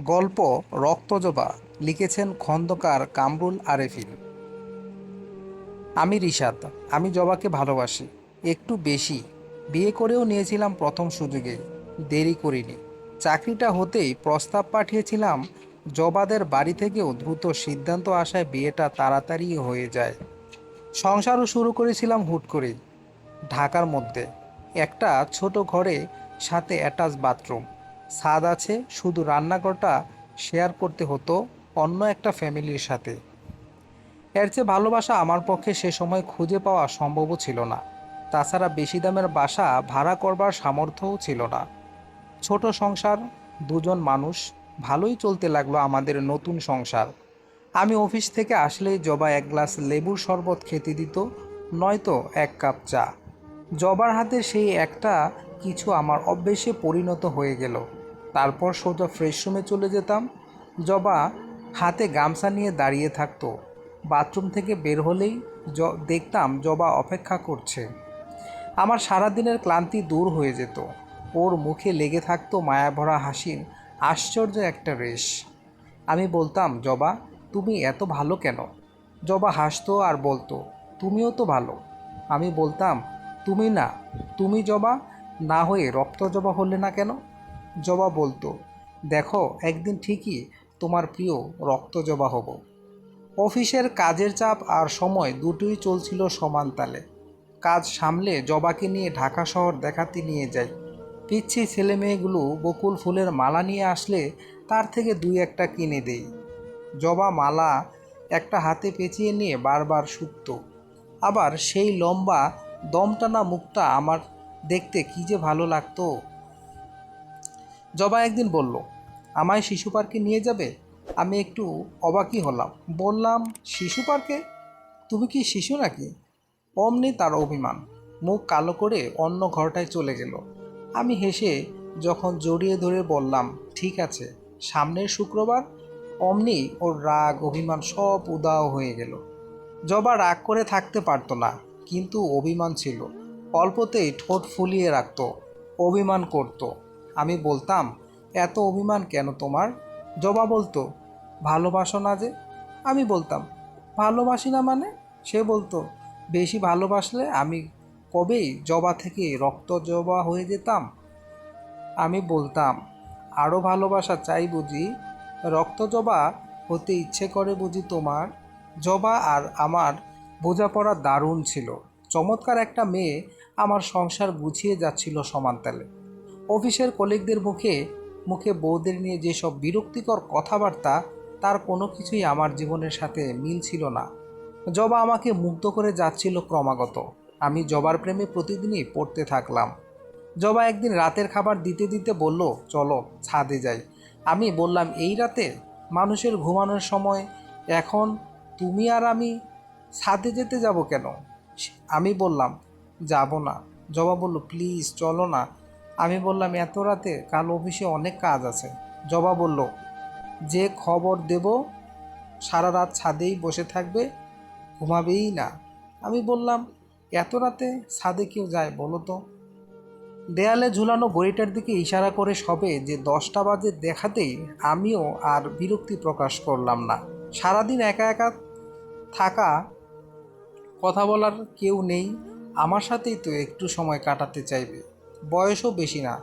গল্প রক্তজবা লিখেছেন খন্দকার কামরুল আরেফিন। আমি রিশাদ, আমি জবাকে ভালোবাসি, একটু বেশি। বিয়ে করেও নিয়েছিলাম প্রথম সুযোগে দেরি করিনি। চাকরিটা হতেই প্রস্তাব পাঠিয়েছিলাম, জবাদের বাড়ি থেকেও দ্রুত সিদ্ধান্ত আসায় বিয়েটা তাড়াতাড়ি হয়ে যায়। সংসারও শুরু করেছিলাম হুট করেই। ঢাকার মধ্যে, একটা ছোট ঘরে সাথে অ্যাটাচ বাথরুম। ছাদ আছে, শুধু রান্নাঘরটা শেয়ার করতে হতো অন্য একটা ফ্যামিলির সাথে। এর চেয়ে ভালোবাসা আমার পক্ষে সে সময় খুঁজে পাওয়া সম্ভবও ছিল না। তাছাড়া বেশি দামের বাসা ভাড়া করবার সামর্থ্যও ছিল না। ছোট সংসার, দুজন মানুষ, ভালোই চলতে লাগল আমাদের নতুন সংসার। আমি অফিস থেকে আসলেই জবা এক গ্লাস লেবুর শরবত খেতে দিত, নয়তো এক কাপ চা। জবার হাতে সেই একটা কিছু আমার অভ্যেসে পরিণত হয়ে গেল। তারপর সোজা ফ্রেশ রুমে চলে যেতাম। জবা হাতে গামছা নিয়ে দাঁড়িয়ে থাকতো। বাথরুম থেকে বের হলেই জ, দেখতাম জবা অপেক্ষা করছে। আমার সারাদিনের ক্লান্তি দূর হয়ে যেত। ওর মুখে লেগে থাকতো মায়াভরা হাসির আশ্চর্য একটা রেশ। আমি বলতাম, জবা, তুমি এত ভালো কেন? জবা হাসতো আর বলতো, তুমিও তো ভালো। আমি বলতাম, তুমি না, তুমি জবা, না হয়ে রক্ত জবা হলে না কেন? জবা বলতো, দেখো, একদিন ঠিকই তোমার প্রিয় রক্ত জবা হব। অফিসের কাজের চাপ আর সময় দুটোই চলছিল সমান তালে। কাজ সামলে জবাকে নিয়ে ঢাকা শহর দেখাতে নিয়ে যাই। পিচ্ছি ছেলে মেয়েগুলো বকুল ফুলের মালা নিয়ে আসলে তার থেকে দুই একটা কিনে দেই। জবা মালা একটা হাতে পেঁচিয়ে নিয়ে বারবার শুকত। আবার সেই লম্বা দমটানা মুখটা আমার দেখতে কী যে ভালো লাগতো। জবা একদিন বলল, আমায় শিশু পার্কে নিয়ে যাবে? আমি একটু অবাকই হলাম। বললাম, শিশু পার্কে? তুমি কি শিশু নাকি? অমনি তার অভিমান, মুখ কালো করে অন্য ঘরটায় চলে গেল। আমি হেসে যখন জড়িয়ে ধরে বললাম, ঠিক আছে, সামনের শুক্রবার? অমনি ওর রাগ, অভিমান সব উদাও হয়ে গেল। জবা রাগ করে থাকতে পারতো না, কিন্তু অভিমান ছিল। অল্পতেই ঠোঁট ফুলিয়ে রাখত, অভিমান করতো। আমি বলতাম, এত অভিমান কেন তোমার? জবা বলতো, ভালোবাসো না যে। আমি বলতাম, ভালোবাসি না মানে? সে বলতো, বেশি ভালোবাসলে আমি কবেই জবা থেকে রক্ত জবা হয়ে যেতাম? আমি বলতাম আরও ভালোবাসা চাই বুঝি, রক্ত জবা হতে ইচ্ছে করে বুঝি তোমার। জবা আর আমার বোঝাপড়া দারুণ ছিল। চমৎকার একটা মেয়ে আমার সংসার গুছিয়ে যাচ্ছিল সমানতালে অফিসের কলিগদের মুখে মুখে বউদের নিয়ে যেসব বিরক্তিকর কথাবার্তা, তার কোনো কিছুই আমার জীবনের সাথে মিল ছিল না। জবা আমাকে মুগ্ধ করে যাচ্ছিল ক্রমাগত। আমি জবার প্রেমে প্রতিদিনই পড়তে থাকলাম। জবা একদিন রাতের খাবার দিতে দিতে বলল, চলো, ছাদে যাই। আমি বললাম, এই রাতে? মানুষের ঘুমানোর সময়? এখন তুমি আর আমি ছাদে যেতে যাব কেন? আমি বললাম, যাব না। জবা বলল, প্লিজ চলো না। আমি বললাম, এত রাতে কাল অফিসে অনেক কাজ আছে। জবা বলল, যে খবর দেব সারা রাত ছাদেই বসে থাকবে, ঘুমাবেই না। আমি বললাম, এত রাতে ছাদে কেউ যায় বলো তো? দেয়ালে ঝুলানো ঘড়িটার দিকে ইশারা করে সবে যে দশটা বাজে দেখাতেই আমিও আর বিরক্তি প্রকাশ করলাম না। সারাদিন একা একা থাকা, কথা বলার কেউ নেই, আমার সাথেই তো একটু সময় কাটাতে চাইবে। বয়সও বেশি না।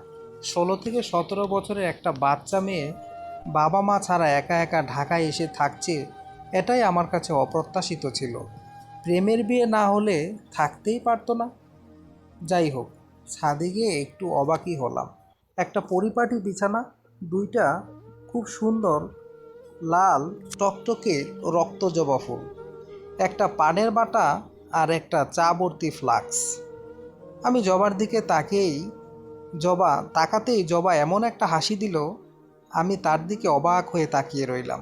ষোলো থেকে সতেরো বছরের একটা বাচ্চা মেয়ে বাবা মা ছাড়া একা একা ঢাকায় এসে থাকছে, এটাই আমার কাছে অপ্রত্যাশিত ছিল। প্রেমের বিয়ে না হলে থাকতেই পারতো না। যাই হোক, ছাদে গিয়ে একটু অবাকই হলাম। একটা পরিপাটি বিছানা, দুইটা খুব সুন্দর লাল টকটকে রক্ত জবা ফুল, একটা পানের বাটা আর একটা চা ভর্তি ফ্লাক্স। আমি জবার দিকে তাকেই জবা তাকাতেই জবা এমন একটা হাসি দিল, আমি তার দিকে অবাক হয়ে তাকিয়ে রইলাম।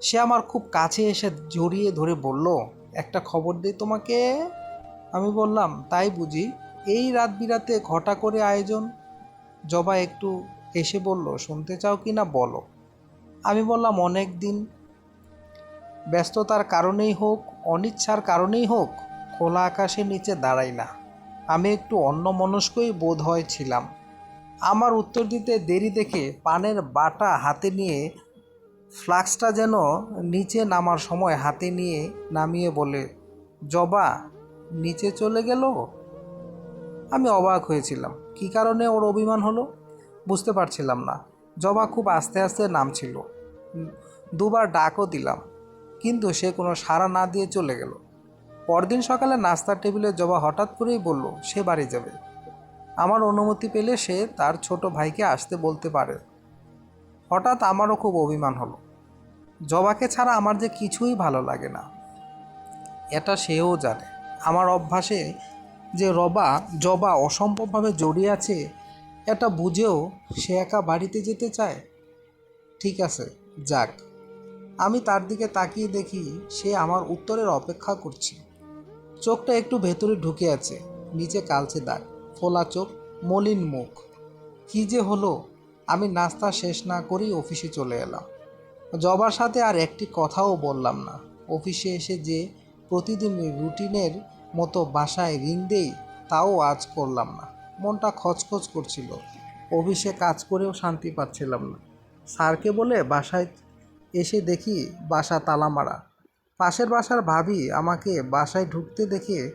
সে আমার খুব কাছে এসে জড়িয়ে ধরে বলল, একটা খবর দিই তোমাকে? আমি বললাম, তাই বুঝি, এই রাত বিরাতে ঘটা করে আয়োজন? জবা একটু এসে বলল, শুনতে চাও কি না বলো। আমি বললাম, অনেক দিন। ব্যস্ততার কারণেই হোক, অনিচ্ছার কারণেই হোক, খোলা আকাশের নিচে দাঁড়াই না। আমি একটু অন্য মনস্কই বোধ হয় ছিলাম আমার উত্তর দিতে দেরি দেখে পানের বাটা হাতে নিয়ে ফ্লাক্সটা যেন নিচে নামার সময় হাতে নিয়ে নামিয়ে বলে, জবা, নিচে চলে গেল? আমি অবাক হয়েছিলাম। কী কারণে ওর অভিমান হলো? বুঝতে পারছিলাম না। জবা খুব আস্তে আস্তে নামছিল। দুবার ডাকও দিলাম, কিন্তু সে কোনো সাড়া না দিয়ে চলে গেল। পরদিন সকালে নাস্তার টেবিলে জবা হঠাৎ করেই বলল, সে বাড়ি যাবে। আমার অনুমতি পেলে সে তার ছোট ভাইকে আসতে বলতে পারে। হঠাৎ আমারও খুব অভিমান হলো। জবাকে ছাড়া আমার যে কিছুই ভালো লাগে না। এটা সেও জানে। আমার অভ্যাসে যে রবা, জবা অসম্ভবভাবে জড়িয়ে আছে, এটা বুঝেও সে একা বাড়িতে যেতে চায়? ঠিক আছে, যাক। আমি তার দিকে তাকিয়ে দেখি সে আমার উত্তরের অপেক্ষা করছে। চোখটা একটু ভেতরে ঢুকে আছে, নিচে কালচে দাগ, ফোলা চোখ, মলিন মুখ। কী যে হলো, আমি নাস্তা শেষ না করেই অফিসে চলে এলাম। জবার সাথে আর একটি কথাও বললাম না। অফিসে এসে যে প্রতিদিন রুটিনের মতো বাসায় রিং দেই, তাও আজ করলাম না। মনটা খচখচ করছিল। অফিসে কাজ করেও শান্তি পাচ্ছিলাম না। স্যারকে বলে বাসায় এসে দেখি বাসা তালা মারা। পাশের বাসার ভাবি আমাকে বাসায় ঢুকতে দেখে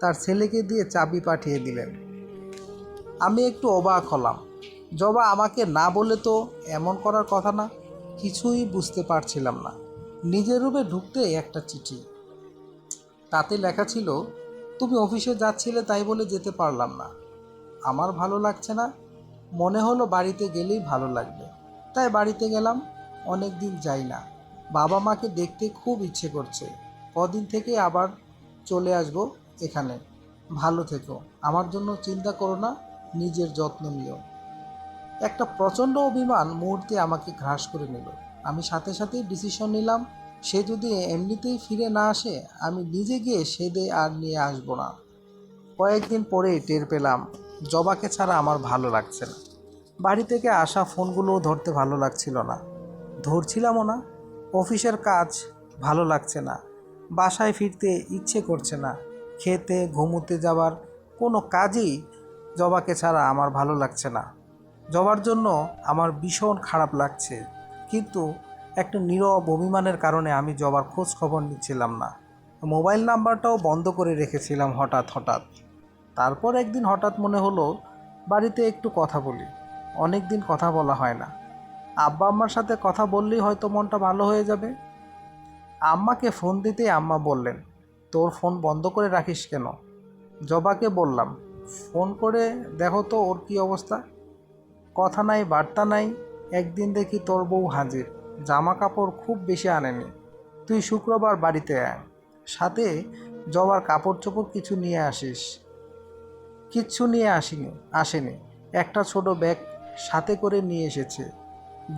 তার ছেলেকে দিয়ে চাবি পাঠিয়ে দিলেন। আমি একটু অবাক হলাম। জবা আমাকে না বলে তো এমন করার কথা না, কিছুই বুঝতে পারছিলাম না। নিজের রুমে ঢুকতে একটা চিঠি। তাতে লেখা ছিল, তুমি অফিসে যাচ্ছিলে তাই বলে যেতে পারলাম না। আমার ভালো লাগছে না। মনে হলো বাড়িতে গেলেই ভালো লাগবে। তাই বাড়িতে গেলাম অনেক দিন যাই না। বাবা মাকে দেখতে খুব ইচ্ছে করছে। কদিন থেকে আবার চলে আসব এখানে। ভালো থেকো। আমার জন্য চিন্তা করো না, নিজের যত্ন নিও। একটা প্রচণ্ড অভিমান মুহূর্তে আমাকে ঘ্রাস করে নিল। আমি সাথে সাথেই ডিসিশন নিলাম, সে যদি এমনিতেই ফিরে না আসে, আমি নিজে গিয়ে সেদে আর নিয়ে আসব না। কয়েকদিন পরেই টের পেলাম, জবাকে ছাড়া আমার ভালো লাগছে না। বাড়ি থেকে আসা ফোনগুলোও ধরতে ভালো লাগছিল না। ধরছিলামও না। অফিসের কাজ ভালো লাগছে না। বাসায় ফিরতে ইচ্ছে করছে না। খেতে, ঘুমোতে যাবার কোনো কাজই জবাকে ছাড়া আমার ভালো লাগছে না। জবার জন্য আমার ভীষণ খারাপ লাগছে। কিন্তু একটা নীরব অভিমানের কারণে আমি জবার খোঁজ খবর নিচ্ছিলাম না। মোবাইল নাম্বারটাও বন্ধ করে রেখেছিলাম হঠাৎ হঠাৎ। তারপর একদিন হঠাৎ মনে হলো, বাড়িতে একটু কথা বলি। অনেক দিন কথা বলা হয় না। আব্বা আম্মার সাথে কথা বললেই হয়তো মনটা ভালো হয়ে যাবে। আম্মাকে ফোন দিতেই আম্মা বললেন, তোর ফোন বন্ধ করে রাখিস কেন? জবাকে বললাম, ফোন করে দেখো তো ওর কী অবস্থা। কথা নাই, বার্তা নাই, একদিন দেখি তোর বউ হাজির জামা কাপড় খুব বেশি আনেনি। তুই শুক্রবার বাড়িতে আয়, সাথে জবার কাপড় চোপড় কিছু নিয়ে আসিস। কিচ্ছু নিয়ে আসিনি, আসেনি, একটা ছোট ব্যাগ সাথে করে নিয়ে এসেছে।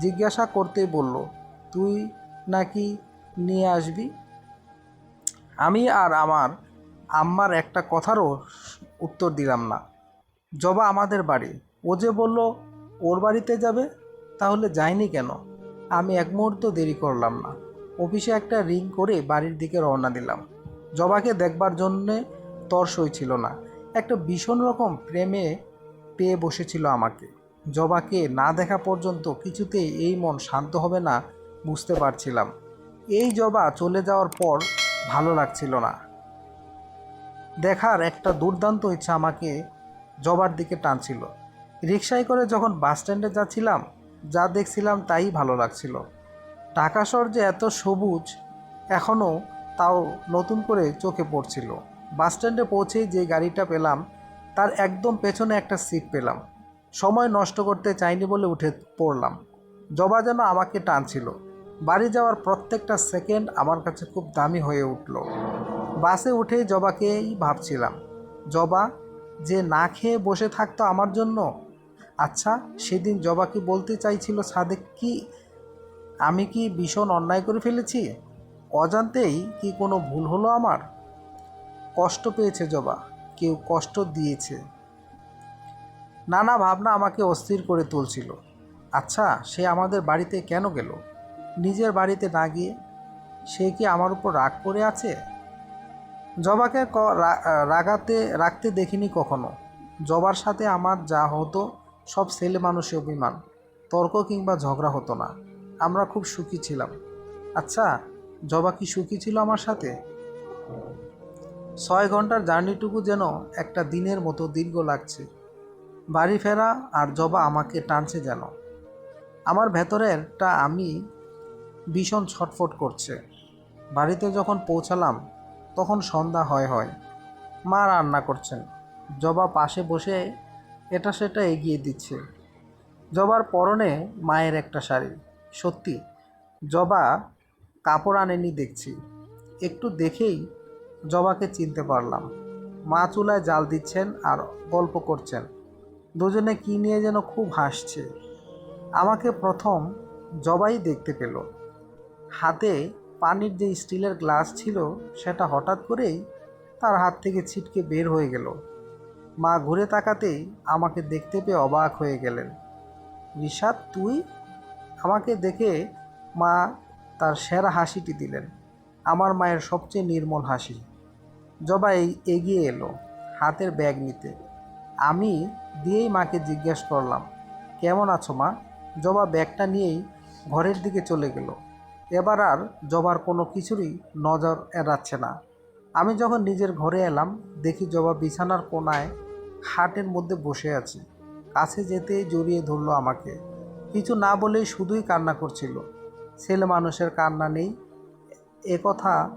জিজ্ঞাসা করতে বলল, তুই নাকি নিয়ে আসবি? আমি আর আমার আম্মার একটা কথারও উত্তর দিলাম না। জবা আমাদের বাড়ি। ও যে বলল, ওর বাড়িতে যাবে? তাহলে যায়নি কেন? আমি এক মুহূর্ত দেরি করলাম না। অফিসে একটা রিং করে বাড়ির দিকে রওনা দিলাম। জবাকে দেখবার জন্যে তর্সই ছিল না। একটা ভীষণ রকম প্রেমে পেয়ে বসেছিল আমাকে। জবাকে না দেখা পর্যন্ত কিছুতেই এই মন শান্ত হবে না বুঝতে পারছিলাম। এই জবা চলে যাওয়ার পর ভালো লাগছিল না। দেখার একটা দুর্দান্ত ইচ্ছা আমাকে জবার দিকে টানছিল। রিক্সায় করে যখন বাস স্ট্যান্ডে যাচ্ছিলাম, যা দেখছিলাম তাই ভালো লাগছিল। ঢাকা শহর যে এত সবুজ, এখনও তাও নতুন করে চোখে পড়ছিল। বাস স্ট্যান্ডে পৌঁছেই যে গাড়িটা পেলাম, তার একদম পেছনে একটা সিট পেলাম। সময় নষ্ট করতে চাইনি বলে উঠে পড়লাম। জবা যেন আমাকে টানছিল। বাড়ি যাওয়ার প্রত্যেকটা সেকেন্ড আমার কাছে খুব দামি হয়ে উঠল। বাসে উঠেই জবাকেই ভাবছিলাম, জবা যে না খেয়ে বসে থাকতো আমার জন্য? আচ্ছা সেদিন জবা কি বলতে চাইছিল সাদেক কি? আমি কি ভীষণ অন্যায় করে ফেলেছি? অজান্তেই কি কোনো ভুল হলো আমার? কষ্ট পেয়েছে জবা, কেউ কষ্ট দিয়েছে। নানা ভাবনা আমাকে অস্থির করে তুলছিল। আচ্ছা সে আমাদের বাড়িতে কেন গেল? নিজের বাড়িতে না গিয়ে সে কি আমার উপর রাগ করে আছে? জবাকে রাগাতে, রাখতে দেখিনি কখনো। জবার সাথে আমার যা হতো সব ছেলে মানুষে অভিমান। তর্ক কিংবা ঝগড়া হতো না। আমরা খুব সুখী ছিলাম। আচ্ছা জবা কি সুখী ছিল আমার সাথে? ছয় ঘণ্টার জার্নিটুকু যেন একটা দিনের মতো দীর্ঘ লাগছে। বাড়ি ফেরা আর জবা আমাকে টানছে যেন। আমার ভেতরেরটা আমি ভীষণ ছটফট করছে। বাড়িতে যখন পৌঁছালাম, তখন সন্ধ্যা হয় হয়। মা রান্না করছেন। জবা পাশে বসে এটা সেটা এগিয়ে দিচ্ছে। জবার পরনে মায়ের একটা শাড়ি। সত্যি, জবা কাপড় আনেনি দেখছি। একটু দেখেই জবাকে চিনতে পারলাম। মা চুলায় জাল দিচ্ছেন আর গল্প করছেন। দুজনে কী নিয়ে যেন খুব হাসছে। আমাকে প্রথম জবাই দেখতে পেল। হাতে পানির যে স্টিলের গ্লাস ছিল, সেটা হঠাৎ করেই তার হাত থেকে ছিটকে বের হয়ে গেল। মা ঘুরে তাকাতেই আমাকে দেখতে পেয়ে অবাক হয়ে গেলেন। ঋষাদ তুই? আমাকে দেখে মা তার সেরা হাসিটি দিলেন। আমার মায়ের সবচেয়ে নির্মল হাসি। জবা এই- এগিয়ে এলো হাতের ব্যাগ নিতে। আমি দিয়েই মাকে জিজ্ঞেস করলাম, কেমন আছো মা? জবা ব্যাগটা নিয়েই ঘরের দিকে চলে গেল। এবার আর জবার কোনো কিছুরই নজর এড়াচ্ছে না। আমি যখন নিজের ঘরে এলাম, দেখি জবা বিছানার কোনায় খাটের মধ্যে বসে আছে। কাছে যেতেই জড়িয়ে ধরলো আমাকে। কিছু না বলেই শুধুই কান্না করছিল। ছেলে মানুষের কান্না নেই। এ কথা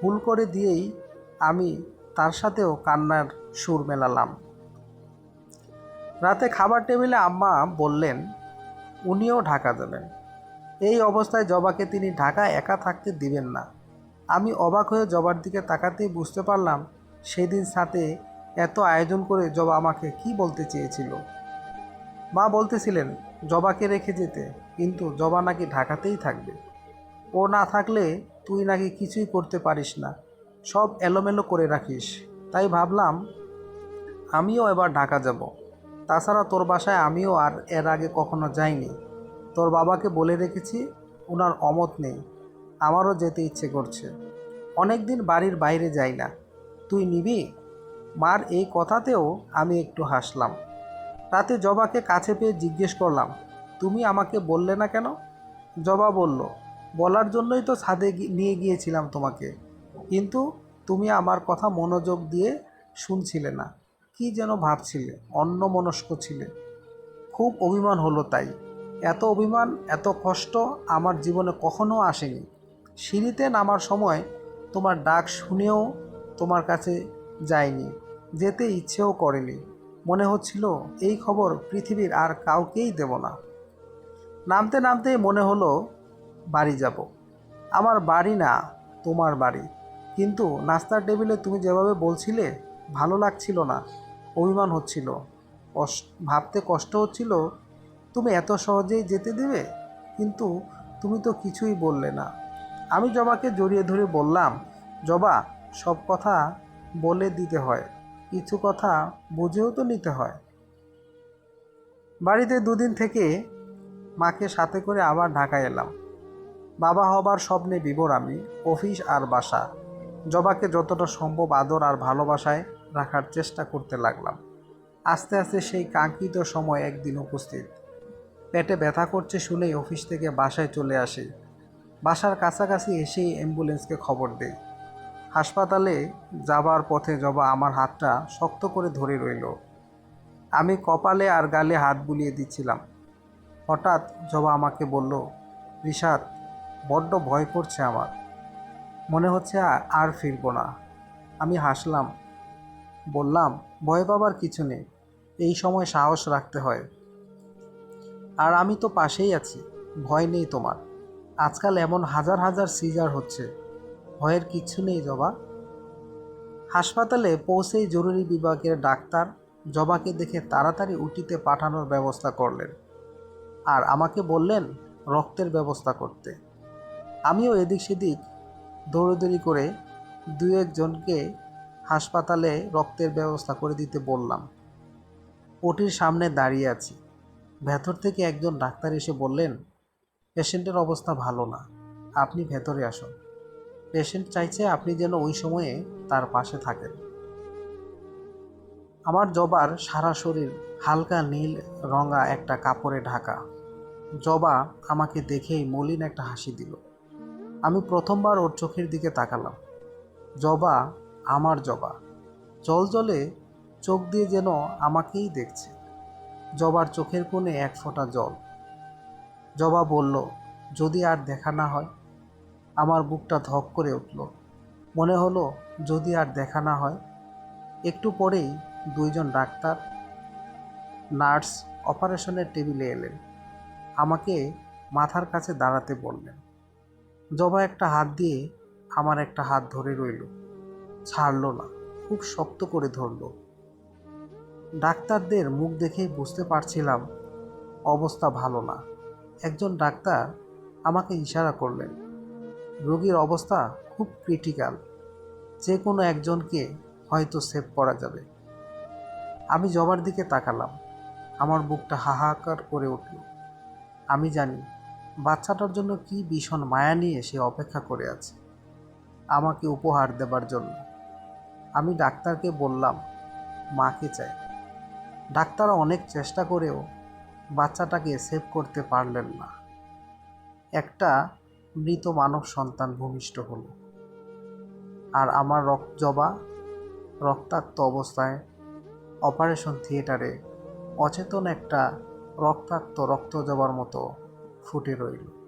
ভুল করে দিয়েই আমি তার সাথেও কান্নার সুর মেলালাম। রাতে খাবার টেবিলে আম্মা বললেন, উনিও ঢাকা যাবেন। এই অবস্থায় জবাকে তিনি ঢাকা একা থাকতে দিবেন না। আমি অবাক হয়ে জবার দিকে তাকাতেই বুঝতে পারলাম, সেদিন সাথে এত আয়োজন করে জবা আমাকে কি বলতে চেয়েছিল। মা বলতেছিলেন, জবাকে রেখে যেতে, কিন্তু জবা নাকি ঢাকাতেই থাকবে। ও না থাকলে তুই নাকি কিছুই করতে পারিস না। সব এলোমেলো করে রাখিস। তাই ভাবলাম, আমিও এবার ঢাকা যাব। তাছাড়া তোর বাসায় আমিও আর এর আগে কখনো যাইনি। তোর বাবাকে বলে রেখেছি ওনার অমত নেই। আমারও যেতে ইচ্ছে করছে। অনেক দিন বাড়ির বাইরে যাই না। তুই নিবি? মার এই কথাতেও আমি একটু হাসলাম। রাতে জবাকে কাছে পেয়ে জিজ্ঞেস করলাম, তুমি আমাকে বললে না কেন? জবা বলল, বলার জন্যই তো ছাদে নিয়ে গিয়েছিলাম তোমাকে। কিন্তু তুমি আমার কথা মনোযোগ দিয়ে শুনছিলে না। কি যেন ভাবছিলে অন্য মনস্ক ছিলে। খুব অভিমান হলো তাই। এত অভিমান, এত কষ্ট আমার জীবনে কখনো আসেনি। সিঁড়িতে নামার সময় তোমার ডাক শুনেও তোমার কাছে যায়নি, যেতে ইচ্ছেও করেনি। মনে হচ্ছিল এই খবর পৃথিবীর আর কাউকেই দেব না। নামতে নামতেই মনে হলো, বাড়ি যাব। আমার বাড়ি না, তোমার বাড়ি। কিন্তু নাস্তার টেবিলে তুমি যেভাবে বলছিলে, ভালো লাগছিল না। অভিমান হচ্ছিল। ভাবতে কষ্ট হচ্ছিল, তুমি এত সহজেই যেতে দেবে? কিন্তু তুমি তো কিছুই বললে না। আমি জবাকে জড়িয়ে ধরে বললাম, জবা, সব কথা বলে দিতে হয়। কিছু কথা বুঝেও তো নিতে হয়। বাড়িতে দুদিন থেকে মাকে সাথে করে আবার ঢাকায় এলাম। বাবা হবার স্বপ্নে বিভোর আমি, অফিস আর বাসা। জবাকে যতটা সম্ভব আদর আর ভালোবাসায় রাখার চেষ্টা করতে লাগলাম। আস্তে আস্তে সেই কাঙ্ক্ষিত সময় একদিন উপস্থিত। পেটে ব্যথা করছে শুনেই অফিস থেকে বাসায় চলে আসি। বাসার কাছাকাছি এসেই অ্যাম্বুলেন্সকে খবর দেই। হাসপাতালে যাবার পথে জবা আমার হাতটা শক্ত করে ধরে রইল। আমি কপালে আর গালে হাত বুলিয়ে দিচ্ছিলাম। হঠাৎ জবা আমাকে বলল, রিশাদ, বড্ড ভয় করছে আমার। মনে হচ্ছে আর ফিরবো না। আমি হাসলাম। বললাম, ভয় পাবার কিছু নেই, এই সময় সাহস রাখতে হয়। আর আমি তো পাশেই আছি, ভয় নেই তোমার। আজকাল এমন হাজার হাজার সিজার হচ্ছে, ভয়ের কিচ্ছু নেই জবা। হাসপাতালে পৌঁছেই জরুরি বিভাগের ডাক্তার জবাকে দেখে তাড়াতাড়ি উটিতে পাঠানোর ব্যবস্থা করলেন আর আমাকে বললেন রক্তের ব্যবস্থা করতে। আমিও এদিক সেদিক দৌড়দৌড়ি করে দু একজনকে হাসপাতালে রক্তের ব্যবস্থা করে দিতে বললাম। ওটির সামনে দাঁড়িয়ে আছি। ভেতর থেকে একজন ডাক্তার এসে বললেন, পেশেন্টের অবস্থা ভালো না। আপনি ভেতরে আসুন। পেশেন্ট চাইছে আপনি যেন ওই সময়ে তার পাশে থাকেন। আমার জবার সারা শরীর হালকা নীল রঙা একটা কাপড়ে ঢাকা। জবা আমাকে দেখেই মলিন একটা হাসি দিল। আমি প্রথমবার ওর চোখের দিকে তাকালাম। জবা আমার জবা। জল জলে চোখ দিয়ে যেন আমাকেই দেখছে। জবার চোখের কোণে এক ফোঁটা জল। জবা বলল, যদি আর দেখা না হয়? আমার বুকটা ধক করে উঠল। মনে হলো, যদি আর দেখা না হয়? একটু পরেই দুইজন ডাক্তার, নার্স অপারেশনের টেবিলে এলেন। আমাকে মাথার কাছে দাঁড়াতে বললেন। জবা একটা হাত দিয়ে আমার একটা হাত ধরে রইল। ছাড়লো না, খুব শক্ত করে ধরলো। ডাক্তারদের মুখ দেখেই বুঝতে পারছিলাম অবস্থা ভালো না। একজন ডাক্তার আমাকে ইশারা করলেন, রোগীর অবস্থা খুব ক্রিটিক্যাল যে কোনো একজনকে হয়তো সেভ করা যাবে। আমি জবার দিকে তাকালাম, আমার বুকটা হাহাকার করে উঠল। আমি জানি বাচ্চাটার জন্য কি ভীষণ মায়া নিয়ে সে অপেক্ষা করে আছে, আমাকে উপহার দেবার জন্য। আমি ডাক্তারকে বললাম, মাকে চাই। ডাক্তার অনেক চেষ্টা করেও বাচ্চাটাকে সেভ করতে পারলেন না। একটা মৃত মানব সন্তান ভূমিষ্ঠ হলো। আর আমার রক্ত জবা, রক্তাক্ত অবস্থায় অপারেশন থিয়েটারে অচেতন একটা রক্তাক্ত রক্ত জবার মতো ফুটে রইল।